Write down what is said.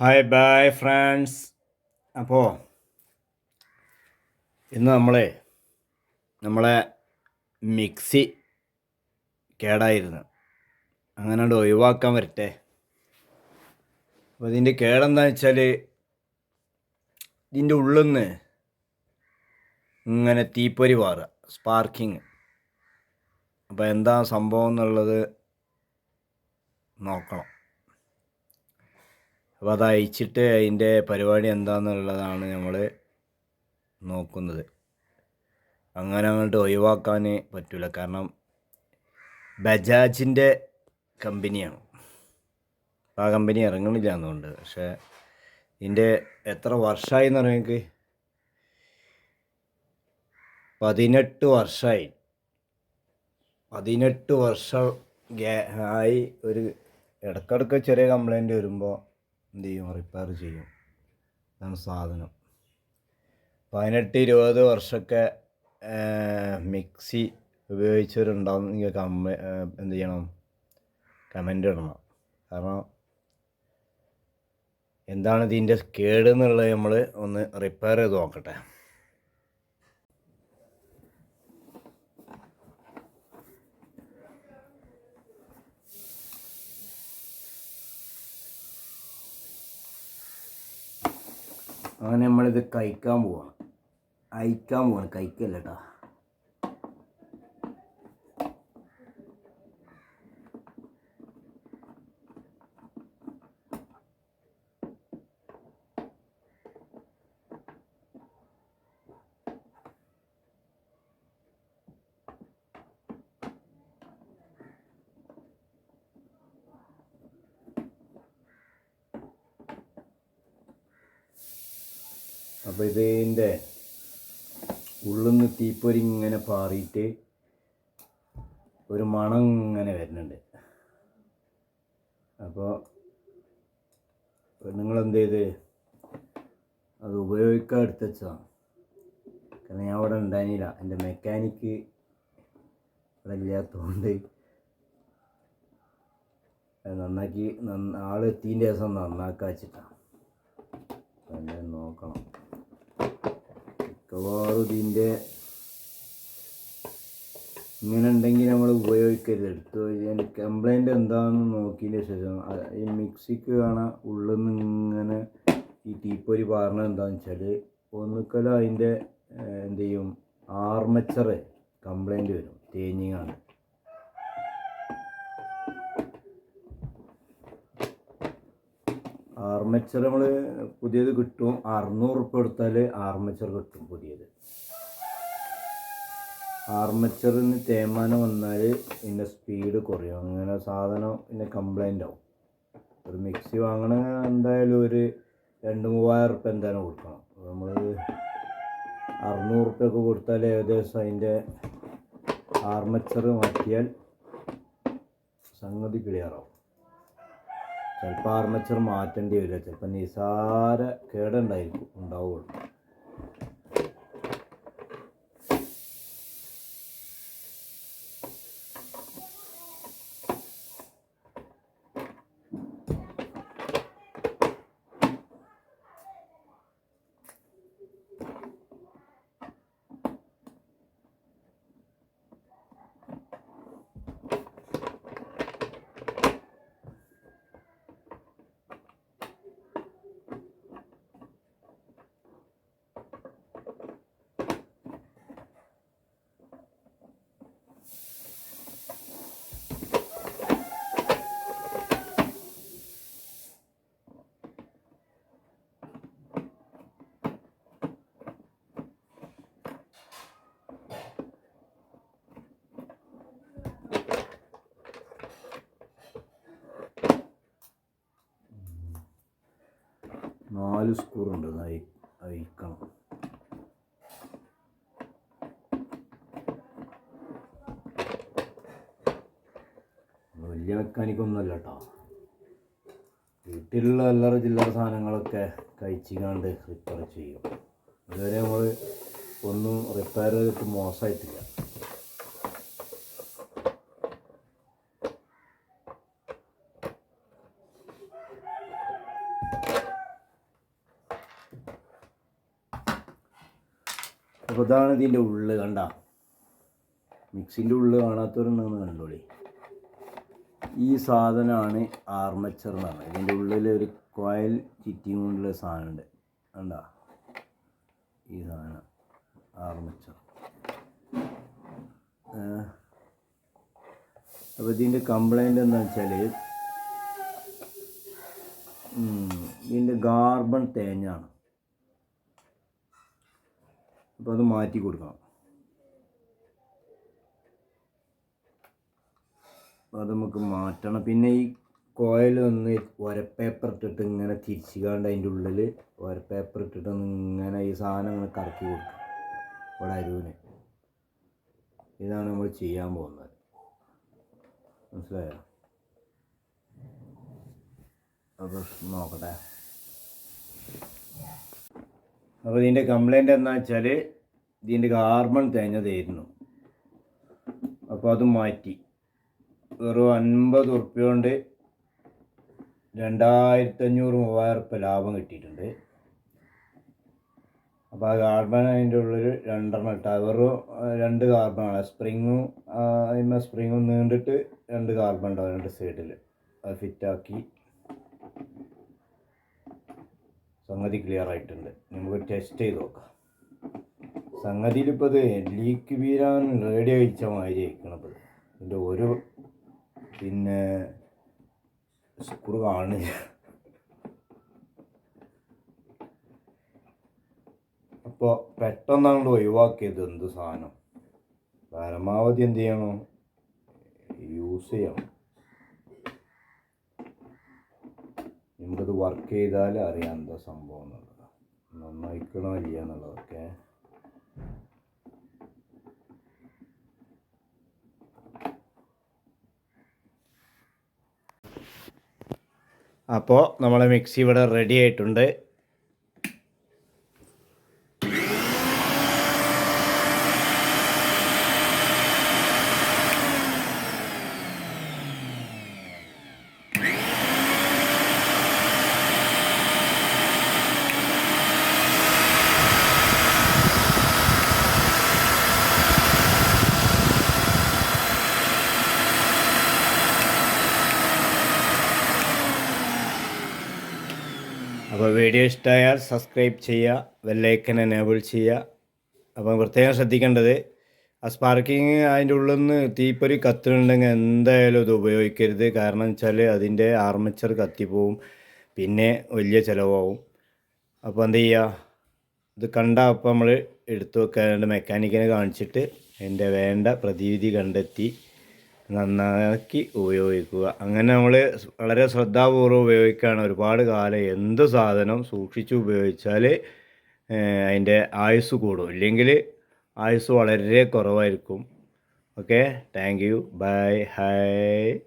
Hi bye friends അപ്പോൾ ഇന്ന് നമ്മളെ നമ്മളെ മിക്സി കേടായിരുന്നു. അങ്ങനെ ഒഴിവാക്കാൻ വരട്ടെ. അപ്പോൾ ഇതിന്റെ കേടെന്താണെന്ന് വെച്ചാൽ ഇതിന്റെ ഉള്ളിൽ നിന്ന് ഇങ്ങനെ തീപ്പൊരി പാറുക സ്പാർക്കിങ് അപ്പോൾ എന്താ സംഭവം എന്നുള്ളത് നോക്കണം. അപ്പോൾ അത് അയച്ചിട്ട് അതിന്റെ പരിപാടി എന്താണെന്നുള്ളതാണ് നമ്മൾ നോക്കുന്നത്. അങ്ങനെ അങ്ങോട്ട് ഒഴിവാക്കാൻ പറ്റില്ല കാരണം ബജാജിന്റെ കമ്പനിയാണ്. ആ കമ്പനി ഇറങ്ങണില്ല എന്നുണ്ട് പക്ഷേ ഇതിന്റെ എത്ര വർഷമായി എന്ന് പറയുന്നത് പതിനെട്ട് വർഷമായി പതിനെട്ട് വർഷം ആയി ഒരു ഇടക്കിടക്ക് ചെറിയ കംപ്ലൈന്റ് വരുമ്പോൾ എന്ത് ചെയ്യും? റിപ്പയർ ചെയ്യും. ഇതാണ് സാധനം. പതിനെട്ട് ഇരുപത് വർഷമൊക്കെ മിക്സി ഉപയോഗിച്ചവരുണ്ടാവും നിങ്ങൾ കമ്മ എന്ത് ചെയ്യണം? കമന്റ് ഇടണം. കാരണം എന്താണ് ഇതിന്റെ കേട് എന്നുള്ളത് നമ്മൾ ഒന്ന് റിപ്പയർ ചെയ്ത് നോക്കട്ടെ. അങ്ങനെ നമ്മളിത് കഴിക്കാൻ പോവാണ്. അയക്കാൻ പോവാണ്. കഴിക്കല്ല കേട്ടോ അപ്പോൾ ഇതിന്റെ ഉള്ളിൽ നിന്ന് തീപ്പൊരി ഇങ്ങനെ പാറിയിട്ട് ഒരു മണം ഇങ്ങനെ വരുന്നുണ്ട്. അപ്പോൾ നിങ്ങൾ എന്ത് ചെയ്ത് അത് ഉപയോഗിക്കാൻ എടുത്ത് കാരണം ഞാൻ അവിടെ ഉണ്ടായിരുന്നില്ല. എന്റെ മെക്കാനിക്ക് ഇവിടെ ഇല്ലാത്തതുകൊണ്ട് നന്നാക്കി നന്ന ആളെത്തിന്റെ ദിവസം നന്നാക്കാൻ വെച്ചിട്ടാണ് നോക്കണം. മിക്കവാറും ഇതിന്റെ ഇങ്ങനെ ഉണ്ടെങ്കിൽ നമ്മൾ ഉപയോഗിക്കരുത്. എടുത്ത് കഴിഞ്ഞാൽ കംപ്ലൈന്റ് എന്താണെന്ന് നോക്കിയതിന് ശേഷം ഈ മിക്സിക്ക് കാണാൻ ഉള്ളിൽ നിന്ന് ഇങ്ങനെ ഈ തീപ്പൊരി പാറണ എന്താണെന്ന് വെച്ചാൽ ഒന്നുക്കലും അതിന്റെ എന്ത് ചെയ്യും ആർമച്ചറ് കംപ്ലൈന്റ് വരും. തേഞ്ഞിങ്ങാണ് ആർമച്ചർ നമ്മൾ പുതിയത് കിട്ടും. അറുന്നൂറ് ഉറുപ്പ് കൊടുത്താൽ ആർമച്ചർ കിട്ടും പുതിയത്. ആർമച്ചറിന് തേമാനം വന്നാൽ ഇതിന്റെ സ്പീഡ് കുറയും. അങ്ങനെ സാധനം പിന്നെ കംപ്ലൈന്റ് ആവും. ഒരു മിക്സി വാങ്ങണ എന്തായാലും ഒരു രണ്ട് മൂവായിരം ഉറുപ്പ്യ എന്തായാലും കൊടുക്കണം. നമ്മൾ അറുന്നൂറ് ഉറുപ്പ്യൊക്കെ കൊടുത്താൽ ഏകദേശം അതിന്റെ ആർമച്ചർ മാറ്റിയാൽ സംഗതി ക്ലിയറാവും ചിലപ്പോൾ ആർമച്ചർ മാറ്റേണ്ടി വരില്ല ചിലപ്പോൾ നിസാര കേടുണ്ടായിരിക്കും ഉണ്ടാവുള്ളൂ. നാല് സ്കൂറുണ്ട് അയക്കണം വലിയ മെക്കാനിക്കൊന്നുമല്ല കേട്ടോ വീട്ടിലുള്ള അല്ലറ ചില്ലറ സാധനങ്ങളൊക്കെ കഴിച്ചിങ്ങാണ്ട് റിപ്പയർ ചെയ്യും. ഇതുവരെ നമ്മൾ ഒന്നും റിപ്പയർ ചെയ്തിട്ട് മോശമായിട്ടില്ല അപ്പോൾ ഇതാണ് ഇതിന്റെ ഉള്ളിൽ കണ്ട? മിക്സിന്റെ ഉള്ളിൽ കാണാത്തവരുണ്ടെന്ന് കണ്ടോളി. ഈ സാധനമാണ് ആർമച്ചർ എന്ന് പറഞ്ഞത്. ഇതിന്റെ ഉള്ളിൽ ഒരു കോയൽ ചിറ്റി കൊണ്ടുള്ള സാധനമുണ്ട്. കണ്ട? ഈ സാധനം ആർമച്ചർ അപ്പോൾ ഇതിന്റെ കംപ്ലൈന്റ് എന്താ വെച്ചാൽ ഇതിന്റെ ഗാർബൺ തേഞ്ഞാണ്. അപ്പോൾ അത് മാറ്റി കൊടുക്കണം. അത് നമുക്ക് മാറ്റണം. പിന്നെ ഈ കോയിൽ ഒന്ന് ഒരപ്പേപ്പർ ഇട്ടിട്ട് ഇങ്ങനെ തിരിച്ചുകാണ്ട് അതിന്റെ ഉള്ളിൽ ഒരപ്പേപ്പർ ഇട്ടിട്ട് ഇങ്ങനെ ഈ സാധനം ഇങ്ങനെ കറക്കി കൊടുക്കുക ഇവിടെ അരുവിന് ഇതാണ് നമ്മൾ ചെയ്യാൻ പോകുന്നത്. മനസ്സിലായോ? അപ്പോൾ നോക്കട്ടെ. അപ്പോൾ ഇതിന്റെ കംപ്ലൈന്റ് എന്താ വെച്ചാൽ ഇതിന്റെ കാർബൺ തേഞ്ഞതായിരുന്നു. അപ്പോൾ അത് മാറ്റി. വെറും അൻപത് ഉറുപ്പ്യ കൊണ്ട് രണ്ടായിരത്തി അഞ്ഞൂറ് മൂവായിരം ഉറുപ്പ്യ ലാഭം കിട്ടിയിട്ടുണ്ട്. അപ്പോൾ ആ കാർബൺ അതിന്റെ ഉള്ളിൽ രണ്ടെണ്ണം ഇട്ട. വെറും രണ്ട് കാർബണാണ് സ്പ്രിങ്ങും അതിന്മേൽ സ്പ്രിങ്ങും നീണ്ടിട്ട് രണ്ട് കാർബൺ ഉണ്ടാവും രണ്ട് സൈഡിൽ അത് ഫിറ്റാക്കി സംഗതി ക്ലിയർ ആയിട്ടുണ്ട്. നമുക്ക് ടെസ്റ്റ് ചെയ്ത് നോക്കാം. സംഗതിയിലിപ്പോൾ ഇത് ലീക്ക് വീരാൻ റേഡിയോ അയച്ച മാതിരി അയക്കണപ്പോൾ ഇതിന്റെ ഒരു പിന്നെ സ്ക്രൂ കാണില്ല അപ്പോൾ പെട്ടെന്ന് അങ്ങോട്ട് ഒഴിവാക്കിയത് എന്ത് സാധനം? പരമാവധി എന്ത് ചെയ്യണം? യൂസ് ചെയ്യണം. നമുക്കത് വർക്ക് ചെയ്താൽ അറിയാം എന്താ സംഭവം എന്നുള്ളത്. നന്നായിക്കണോ ഇല്ല എന്നുള്ളതൊക്കെ. അപ്പോൾ നമ്മളെ മിക്സി ഇവിടെ റെഡി ആയിട്ടുണ്ട്. അപ്പോൾ വീഡിയോ ഇഷ്ടമായാൽ സബ്സ്ക്രൈബ് ചെയ്യുക വെല്ലൈക്കൻ എനേബിൾ ചെയ്യുക. അപ്പം പ്രത്യേകം ശ്രദ്ധിക്കേണ്ടത് ആ സ്പാർക്കിങ് അതിന്റെ ഉള്ളിൽ നിന്ന് തീപ്പൊരി കത്തുന്നുണ്ടെങ്കിൽ എന്തായാലും അത് ഉപയോഗിക്കരുത്. കാരണം വെച്ചാൽ അതിന്റെ ആർമച്ചർ കത്തിപ്പോവും പിന്നെ വലിയ ചിലവാകും അപ്പോൾ എന്ത് ചെയ്യുക ഇത് കണ്ട അപ്പോൾ നമ്മൾ എടുത്തു വെക്കാണ്ട് മെക്കാനിക്കിനെ കാണിച്ചിട്ട് അതിന്റെ വേണ്ട പ്രതിവിധി കണ്ടെത്തി. നന്നാക്കി ഉപയോഗിക്കുക. അങ്ങനെ നമ്മൾ വളരെ ശ്രദ്ധാപൂർവം ഉപയോഗിക്കുകയാണ് ഒരുപാട് കാലം. എന്ത് സാധനം സൂക്ഷിച്ച് ഉപയോഗിച്ചാൽ അതിന്റെ ആയുസ് കൂടും. ഇല്ലെങ്കിൽ ആയുസ് വളരെ കുറവായിരിക്കും. Okay? Thank you. Bye. Hi.